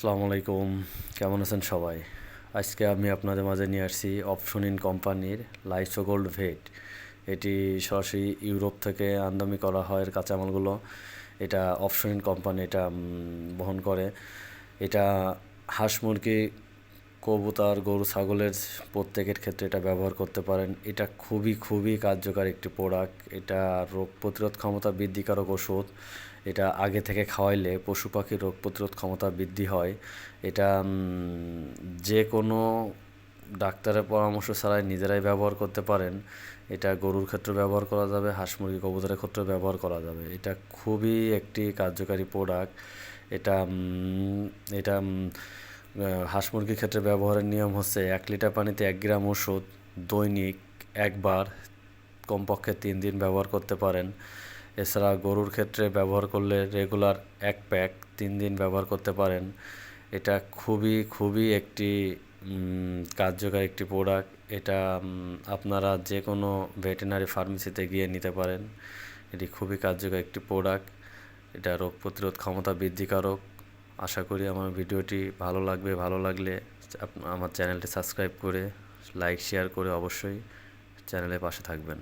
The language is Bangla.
আসসালামু আলাইকুম। কেমন আছেন সবাই? আজকে আমি আপনাদের মাঝে নিয়ে আসছি অপশন ইন কোম্পানির লাইসো গোল্ড ভেট এটি সরাসরি ইউরোপ থেকে আমদানি করা হয় এর কাঁচামালগুলো। এটা অপশন ইন কোম্পানি এটা বহন করে। এটা হাঁস মুরগি কবুতর, গরু, ছাগলের প্রত্যেকের ক্ষেত্রে এটা ব্যবহার করতে পারেন। এটা খুবই খুবই কার্যকর একটি প্রোডাক্ট এটা রোগ প্রতিরোধ ক্ষমতা বৃদ্ধিকারক ওষুধ। এটা আগে থেকে খাওয়াইলে পশু পাখির রোগ প্রতিরোধ ক্ষমতা বৃদ্ধি হয়। এটা যে কোনো ডাক্তারের পরামর্শ ছাড়াই নিজেরাই ব্যবহার করতে পারেন। এটা গরুর ক্ষেত্রে ব্যবহার করা যাবে, হাঁস মুরগি কবুতরের ক্ষেত্রে ব্যবহার করা যাবে। এটা খুবই একটি কার্যকারী প্রোডাক্ট এটা এটা হাঁস মুরগির ক্ষেত্রে ব্যবহারের নিয়ম হচ্ছে এক লিটার পানিতে এক গ্রাম ওষুধ দৈনিক একবার, কমপক্ষে তিন দিন ব্যবহার করতে পারেন। এছাড়া গরুর ক্ষেত্রে ব্যবহার করলে রেগুলার এক প্যাক তিন দিন ব্যবহার করতে পারেন। এটা খুবই খুবই একটি কার্যকর একটি প্রোডাক্ট এটা আপনারা যে কোনো ভেটেনারি ফার্মেসিতে গিয়ে নিতে পারেন। এটি খুবই কার্যকর একটি প্রোডাক্ট এটা রোগ প্রতিরোধ ক্ষমতা বৃদ্ধিকারক। আশা করি আমার ভিডিওটি ভালো লাগবে, ভালো লাগলে আমার চ্যানেলটি সাবস্ক্রাইব করে, লাইক, শেয়ার করে অবশ্যই চ্যানেলের পাশে থাকবেন।